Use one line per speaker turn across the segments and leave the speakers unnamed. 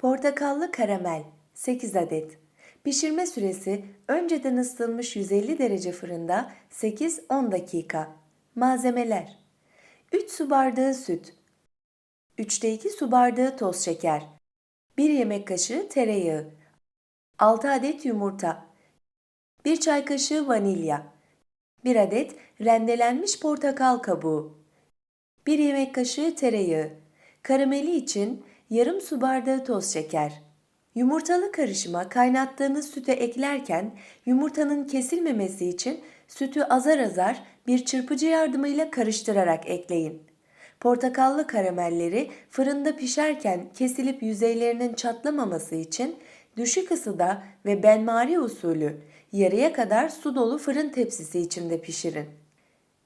Portakallı karamel 8 adet. Pişirme süresi önceden ısıtılmış 150 derece fırında 8-10 dakika. Malzemeler. 3 su bardağı süt. 3'te 2 su bardağı toz şeker. 1 yemek kaşığı tereyağı. 6 adet yumurta. 1 çay kaşığı vanilya. 1 adet rendelenmiş portakal kabuğu. 1 yemek kaşığı tereyağı. Karameli için yarım su bardağı toz şeker. Yumurtalı karışıma kaynattığınız sütü eklerken yumurtanın kesilmemesi için sütü azar azar bir çırpıcı yardımıyla karıştırarak ekleyin. Portakallı karamelleri fırında pişerken kesilip yüzeylerinin çatlamaması için düşük ısıda ve benmari usulü yarıya kadar su dolu fırın tepsisi içinde pişirin.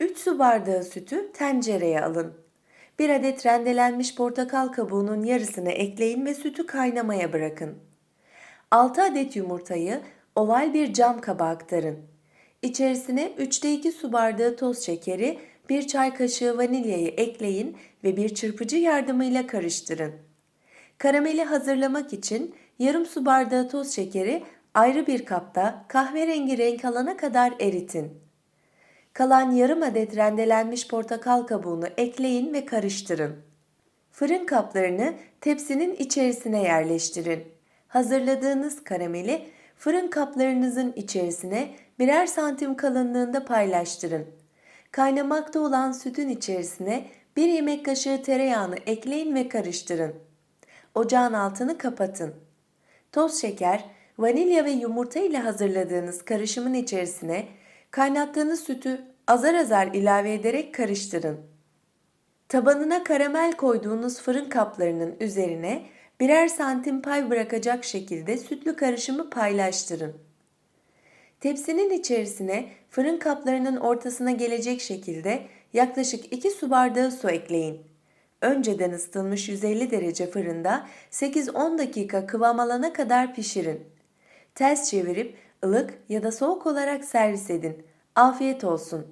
3 su bardağı sütü tencereye alın. 1 adet rendelenmiş portakal kabuğunun yarısını ekleyin ve sütü kaynamaya bırakın. 6 adet yumurtayı oval bir cam kaba aktarın. İçerisine 3'te 2 su bardağı toz şekeri, 1 çay kaşığı vanilyayı ekleyin ve bir çırpıcı yardımıyla karıştırın. Karameli hazırlamak için yarım su bardağı toz şekeri ayrı bir kapta kahverengi renk alana kadar eritin. Kalan yarım adet rendelenmiş portakal kabuğunu ekleyin ve karıştırın. Fırın kaplarını tepsinin içerisine yerleştirin. Hazırladığınız karameli fırın kaplarınızın içerisine birer santim kalınlığında paylaştırın. Kaynamakta olan sütün içerisine bir yemek kaşığı tereyağını ekleyin ve karıştırın. Ocağın altını kapatın. Toz şeker, vanilya ve yumurta ile hazırladığınız karışımın içerisine kaynattığınız sütü azar azar ilave ederek karıştırın. Tabanına karamel koyduğunuz fırın kaplarının üzerine birer santim pay bırakacak şekilde sütlü karışımı paylaştırın. Tepsinin içerisine fırın kaplarının ortasına gelecek şekilde yaklaşık 2 su bardağı su ekleyin. Önceden ısıtılmış 150 derece fırında 8-10 dakika kıvam alana kadar pişirin. Ters çevirip ılık ya da soğuk olarak servis edin. Afiyet olsun.